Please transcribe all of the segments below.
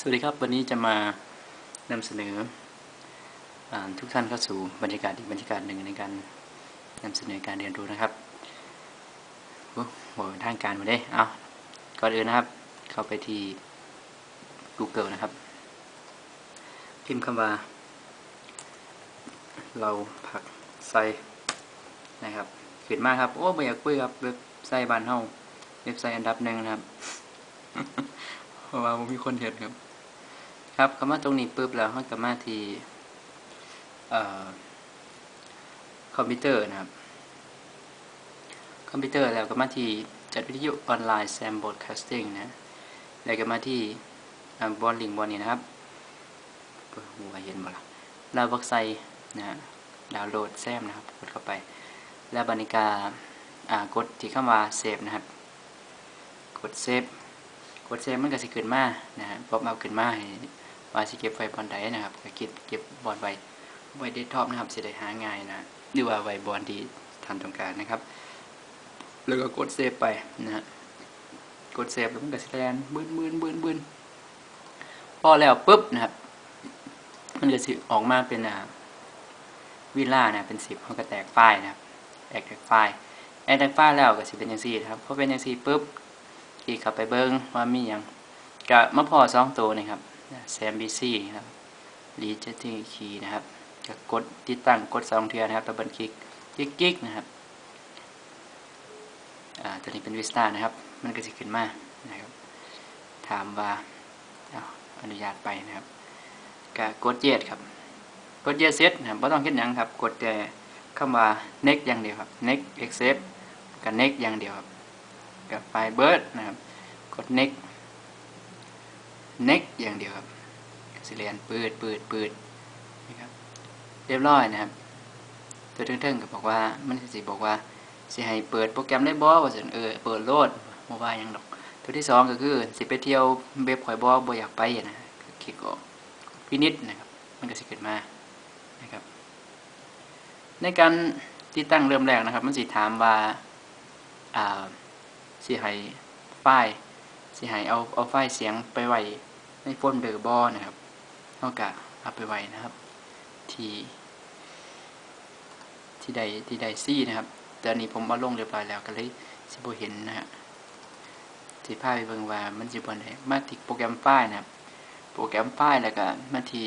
สวัสดีครับ วันนี้จะมานำเสนออทุกท่านเข้าสู่บรรยากาศอีกบรรยากาศหนึ่งในการนำเสนอการเรียนรู้นะครับโอ้โหทางการมาได้เอาก่อนอื่นนะครับ เข้าไปที่ Google นะครับ พิมพ์คำว่า เราผักไซนะครับขึ้นมากครับ โอ้ไม่อยากคุยครับเว็บไซต์บ้านเฮาเว็บไซต์อันดับหนึ่งนะครับเพราะว่าผมมีคนเห็นครับ ครับคำว่าตรงนี้ปุ๊บแล้วเขาก็มาที่เอ่อคอมพิวเตอร์นะครับ คอมพิวเตอร์แล้วก็มาที่จัดวิทยุออนไลน์แซมบอดแคสติ้งนะแล้วก็มาที่บอลลิงบอลนี่นะครับหัวเห็นบ่ล่ะลาวบักไซนะฮะดาวน์โหลดแซมนะครับ กดเข้าไป แล้วบรรณิกาอ่ากดที่คำว่าเซฟนะครับ กดเซฟกดเซฟมันก็สิขึ้นมานะฮะป๊อปเอาขึ้นมาให้ ว่าสิเก็บไว้บอลใดนะครับก็เก็บเก็บบอลไว้ไว้เดสก์ท็อปนะครับสิได้หาง่ายนะหรือว่าไว้บอลที่ท่านต้องการนะครับ แล้วก็กดเซฟไปนะฮะกดเซฟแล้วมันก็สิแลนบึ้นบึ้นบึ้นบึ้นพอแล้วปุ๊บนะครับมันก็สิออกมาเป็นอ่าวิลล่านะเป็นสิบมันก็แตกไฟล์นะครับแตกไฟล์แตกแตกไฟล์แล้วก็สิเป็นอย่างซี่นะครับพอเป็นอย่างซี่ปุ๊บคลิกเข้าไปเบิ้งว่ามีอย่างกะมาพอสองตัวนะครับ แซมบีซีครับรีเจตติ้งคีย์นะครับก็กดติดตั้งกดสองเทียนะครับดับเบิลคลิกคลิกคลิกนะครับอ่าตัวนี้เป็นวิสตานะครับ มันก็จะขึ้นมานะครับ ถามว่าอนุญาตไปนะครับก็กดเย็ดครับ กดเย็ดเซตนะครับไม่ต้องคิดหยังครับ กดแต่คำว่า next อย่างเดียวครับ next accept กับ next อย่างเดียวครับกับไฟเบิร์ดนะครับ กด next next อย่างเดียวครับสิเรียนปืดปืดปืดนะครับเรียบร้อยนะครับ ตัวเทิงๆก็บอกว่ามันสิบอกว่าสิให้เปิดโปรแกรมได้บ่ว่าสิเออเปิดโหลดบ่ว่าหยังดอก ตัวที่สองก็คือสิไปเที่ยวเว็บข่อยบ่บ่อยากไปนะคลิกออกพินิจนะครับมันก็สิขึ้นมานะครับ ในการติดตั้งเริ่มแรกนะครับ มันสิถามว่าอ่าสิให้ไฟล์ สิให้เอาเอาไฟล์เสียงไปไว้ในโฟลเดอร์บอนะครับเท่ากเอาไปไว้นะครับ ที่ ที่ใดที่ใดซี่นะครับแต่อันนี้ผมเอาลงเรียบร้อยแล้วก็เลยสิบเห็นนะฮะสิพาไปเบิ่งว่ามันสิบนไหนมาที่โปรแกรมไฟล์นะครับ โปรแกรมไฟล์แล้วก็มาที่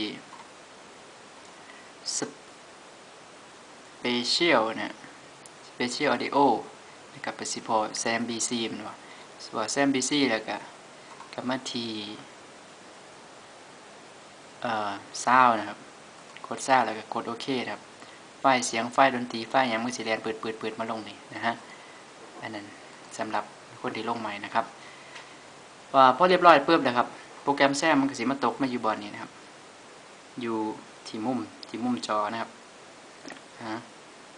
Special นะ Special Audio นะครับไปสิพอแซมบีซีมันว่า ส่วนแซมบีซี่แล้วก็กับมาทีเอ่อซาวนะครับกดซาวแล้วก็กดโอเคครับไฟเสียงไฟดนตรีไฟล์หยังมือสีแลนเปิดเปิดเปิดมาลงนี่นะฮะอันนั้นสำหรับคนที่ลงใหม่นะครับว่าพอเรียบร้อยปุ๊บนะครับ โปรแกรมแซมมันก็สิมาตกมาอยู่บอลนี้นะครับ อยู่ที่มุมที่มุมจอนะครับฮะ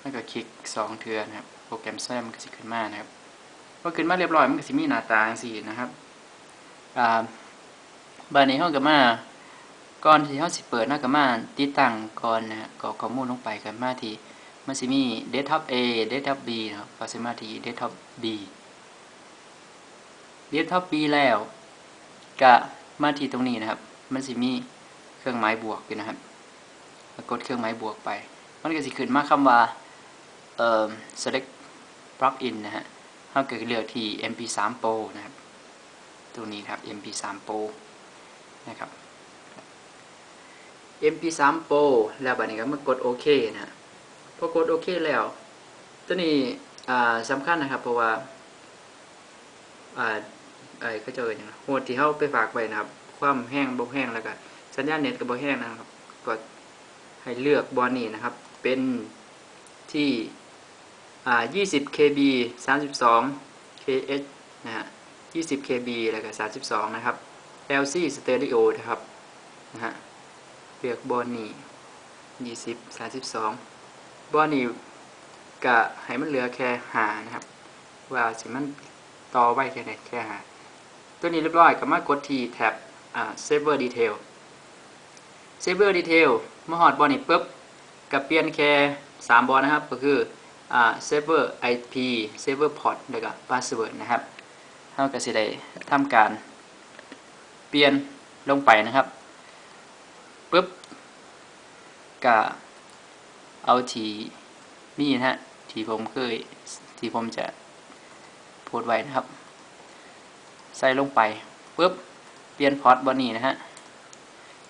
แล้วก็คลิกสองเทือนะครับ โปรแกรมแซมมันก็สิขึ้นมานะครับ พอขึ้นมาเรียบร้อยมันก็สิมีหน้าตาจังซี่นะครับอ่าบานนี้เฮาก็มาก่อนที่เฮาสิเปิดเฮาก็มาติดตั้งก่อนนะกรอกข้อมูลลงไปกันมาทีมันสิมี desktop A desktop B นะครับก็สิมาที่ desktop B desktop B แล้วก็มาที่ตรงนี้นะครับ มันสิมีเครื่องหมายบวกอยู่นะครับกดเครื่องหมายบวกไป มันก็สิขึ้นมาคำว่าเอ่อ select plugin นะฮะ เราก็เลือกที่ mp3 pro นะครับ ตัวนี้ครับ mp3 pro นะครับ mp3 pro แล้วบัดนี้ก็มากดโอเคนะฮะพอกดโอเคแล้ว ตัวนี้สำคัญนะครับ เพราะว่าไอ้ก็จะเอ่ยอย่างโหดที่เขาไปฝากไปนะครับ ความแห้งบ่แห้งแล้วก็สัญญาณเน็ตก็บ่แห้งนะครับ ก็ให้เลือกบอลนี่นะครับ เป็นที่ 20 KB 32 KH นะฮะ20 KB แล้วก็32 นะครับ LC Stereo นะครับ นะฮะ เลือกบอลนี่20 32 บอลนี่กะให้มันเหลือแค่หานะครับ ว่าสิมันต่อไว้แค่ไหนแค่หา ตัวนี้เรียบร้อยก็มากดที่แท็บอ่า Saver Detail Saver Detail เมื่อหอดบอลนี่ปุ๊บกับเปลี่ยนแค่ 3 บอลนะครับ ก็คือ อ่า server IP server port แล้วก็ password นะครับเราก็สิได้ทำการ เปลี่ยนลงไปนะครับปุ๊บก็เอาทีมีนะฮะที่ผมเคยที่ผมจะโพสไว้นะครับ ใส่ลงไปปุ๊บเปลี่ยนพอร์ตบอนี่นะฮะ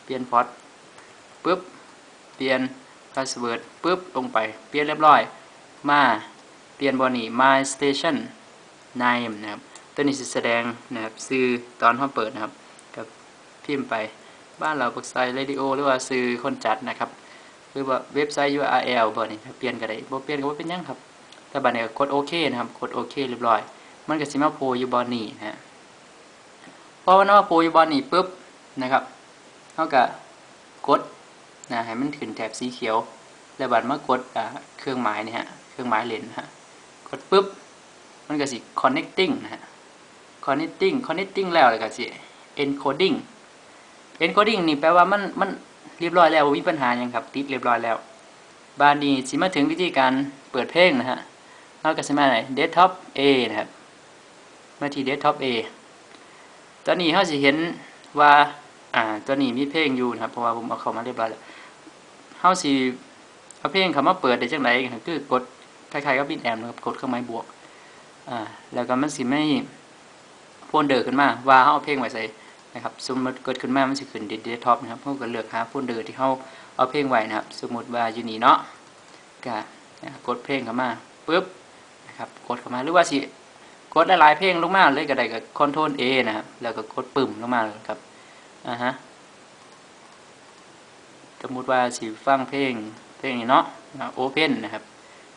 เปลี่ยนพอร์ตปุ๊บเปลี่ยนพาสเวิร์ดปุ๊บลงไปเปลี่ยนเรียบร้อย มาเปลี่ยนบอนี่ my station name นะครับตัวนี้จะแสดงนะครับซื้อตอนห้องเปิดนะครับกับพิมพ์ไปบ้านเราปักไซเรดิโอหรือว่าซื้อคนจัดนะครับหรือว่าเว็บไซต์ URL บ่นี่ครับเปลี่ยนก็ได้บ่เปลี่ยนก็บ่เป็นยังครับแต่บัดนี้ก็กดโอเคนะครับกดโอเคเรียบร้อย มันก็สิมาโผล่อยู่บอนนี้นะฮะพอมันมาโผล่อยู่บอนนี้ปุ๊บนะครับเฮาก็กดนะให้มันขึ้นแถบสีเขียว แล้วบัดมากดอ่าเครื่องหมายนี่ฮะ เครื่องหมายเลนนะฮะกดปุ๊บมันก็สิ connecting นะฮะ connecting connecting แล้วแล้วก็สิ encoding encoding นี่แปลว่ามันมันเรียบร้อยแล้วมีปัญหาหยังครับ ติดเรียบร้อยแล้ว บานนี้สิมาถึงวิธีการเปิดเพลงนะฮะเราก็สิมาไหน desktop A นะครับมาที่ desktop A ตอนนี้เราสิเห็นว่าอ่าตัวนี้มีเพลงอยู่นะครับเพราะว่าผมเอาเข้ามาเรียบร้อยแล้วเราสิเอาเพลงเขามาเปิดได้จังไดคือกด คล้ายๆกับบินแอมนะครับกดเครื่องหมายบวกอ่าแล้วก็มันสิไม่โฟลเดอร์ขึ้นมาว่าเราเอาเพลงไว้ใส่นะครับสมมติกดขึ้นมามันสิขึ้น desktop นะครับเราก็เลือกหาโฟลเดอร์ที่เราเอาเพลงไว้นะครับ สมมติว่าอยู่นี่เนาะก็กดเพลงเข้ามาปุ๊บนะครับกดเข้ามาหรือว่าสิกดหลายๆเพลงลงมาเลยก็ได้กับ Ctrl A นะครับแล้วก็กดปุ่มลงมาครับอ่าฮะสมมติว่าสิฟังเพลงเพลงนี้เนาะโอเพนนะครับ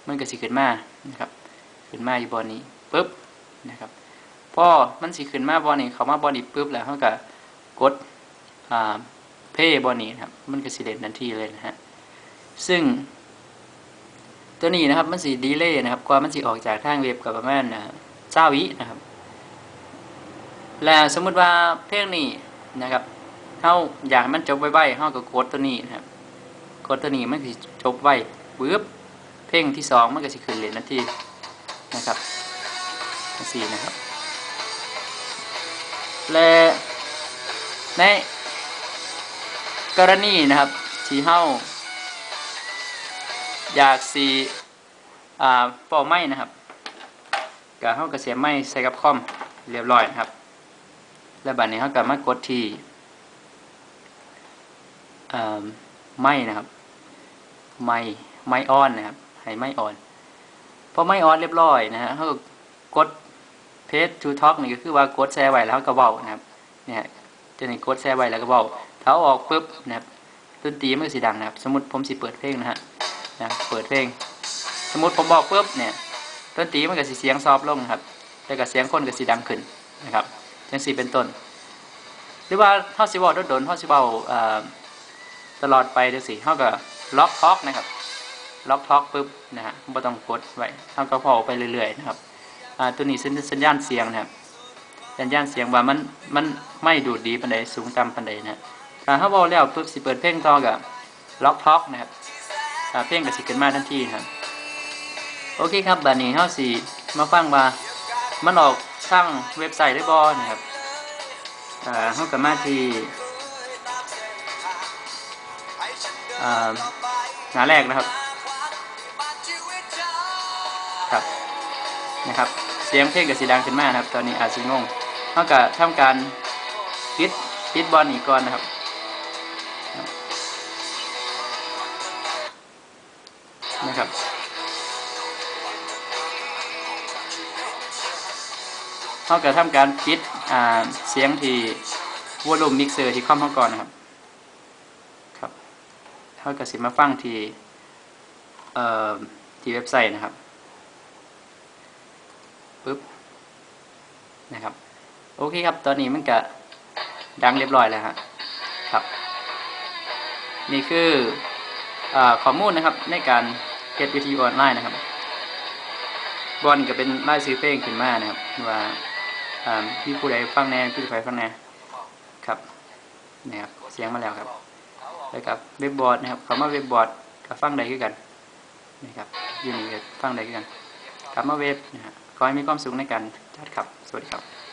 มันก็สิขึ้นมานะครับขึ้นมาอยู่บอนนี้ปุ๊บนะครับพอมันสิขึ้นมาบอนนี้เขามาบอนนี้ปุ๊บแล้วเขาก็กดอ่าเพย์บอนนี้นะครับมันก็สิเด่นทันทีเลยนะฮะซึ่ง ตัวนี้นะครับมันสีดีเลย์นะครับกว่ามันสีออกจากทางเว็บกับประมาณเจ้าวินะครับ แล้วสมมุติว่าเพลงนี้นะครับเฮาอยากให้มันจบไวๆเฮาก็กดตัวนี้นะครับกดตัวนี้มันสิจบไวปึ๊บ พลงที่สองมันก็สิขึ้นเลยนาทีนะครับสี่นะครับ และในกรณีนะครับที่เฮาอยากสีอ่าเป่าไม้นะครับก็เฮาก็เสียไม้ใส่กับคอมเรียบร้อยนะครับ แล้วบัดนี้เฮาก็มากดที่อ่าไม้นะครับ ไม้ไม้ออนนะครับ ให้ไม้ออนพอไม้ออนเรียบร้อยนะฮะเฮาก็กดเพจทูท็อกนี่ก็คือว่ากดแชร์ไว้แล้วก็เว้านะครับเนี่ยจะนี่กดแชร์ไว้แล้วก็เว้าถ้าอาออกปุ๊บนะครับดนตรีมันก็สิดังนะครับ สมมติผมสิเปิดเพลงนะฮะนะเปิดเพลง สมมติผมบอกปุ๊บเนี่ยดนตรีมันก็สิเสียงซอฟลงครับแล้วก็เสียงคนก็สิดังขึ้นนะครับจังสีเป็นต้น หรือว่าเฮาสิเว้าโดนๆเฮาสิเว้าเอ่อตลอดไปจังซี่เฮาก็ล็อกท็อกนะครับ ล็อกท็อกปุ๊บนะฮะบ่ต้องกดไว้เฮาก็พอไปเรื่อยๆนะครับอ่าตัวนี้สัญสัญญาณเสียงนะครับสัญญาณเสียงว่ามันมันไม่ดูดดีปานใดสูงต่ำปานใดนะฮะถ้าเฮาแล้วปุ๊บสิเปิดเพลงต่อก็ล็อกท็อกนะครับเพลงก็สิขึ้นมาทันทีครับโอเคครับบัดนี้เฮาสิมาฟังว่ามันออกทางเว็บไซต์ได้บ่นะครับอ่าเฮาก็มาที่อ่าหน้าแรกนะครับ นะครับ เสียงเพลงก็สิดังขึ้นมานะครับ ตอนนี้อาจสิงงเฮากทำการปิดปิดบอลนี้ก่อนนะครับนะครับเขากทำการปิดเสียงที่วอลลุ่มมิกเซอร์ที่คอมเขาก่อนนะครับครับเขาก็สิมาฟังที่เอ่อที่เว็บไซต์นะครับ ปึ๊บนะครับ โอเคครับ ตอนนี้มันก็ดังเรียบร้อยแล้วฮะครับ นี่คืออข้อมูลนะครับในการเก็บวิทยุออนไลน์นะครับ บอลก็เป็นไล่ซื้อเพลงขึ้นมานะครับ ว่าอ่ผู้ใดฟังแน่ผู้ใดฟังแน่ครับนะครับเสียงมาแล้วครับแล้วกับเว็บบอร์ดนะครับคำว่าเว็บบอร์ดกับฟังใดคือกันนะครับยูนี่ก็ฟังใดคือกันคำว่าเว็บนะฮะ ขอให้มีความสุขในการจัดครับ สวัสดีครับ